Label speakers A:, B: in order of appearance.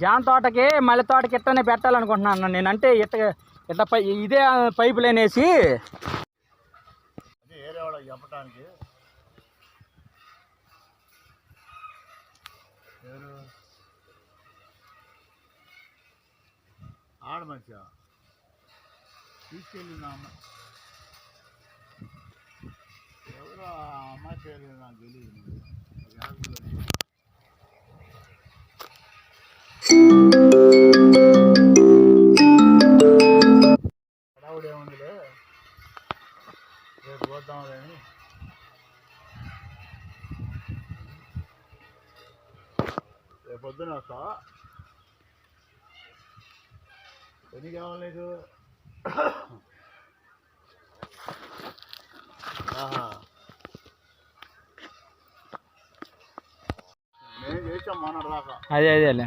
A: జామ తోటకి మల్లె తోటకి ఇట్టనే పెట్టాలనుకుంటున్నాను. నేను అంటే ఇట్ట ఇట్ట పై ఇదే పైపు లేనేసి
B: చెప్పడానికి ఆడ మనిషి? తీసుకెళ్ళిన అమ్మ. ఎవరు ఆ అమ్మాయి పేరు నాకు తెలియదు హడావుడి ఏముందిలే రేపు పోద్దాం రేపు పొద్దున వస్తా. ఎన్ని కావాలి నీకు? నేను చేసాం మొన్న రాక
A: అదే అదేలే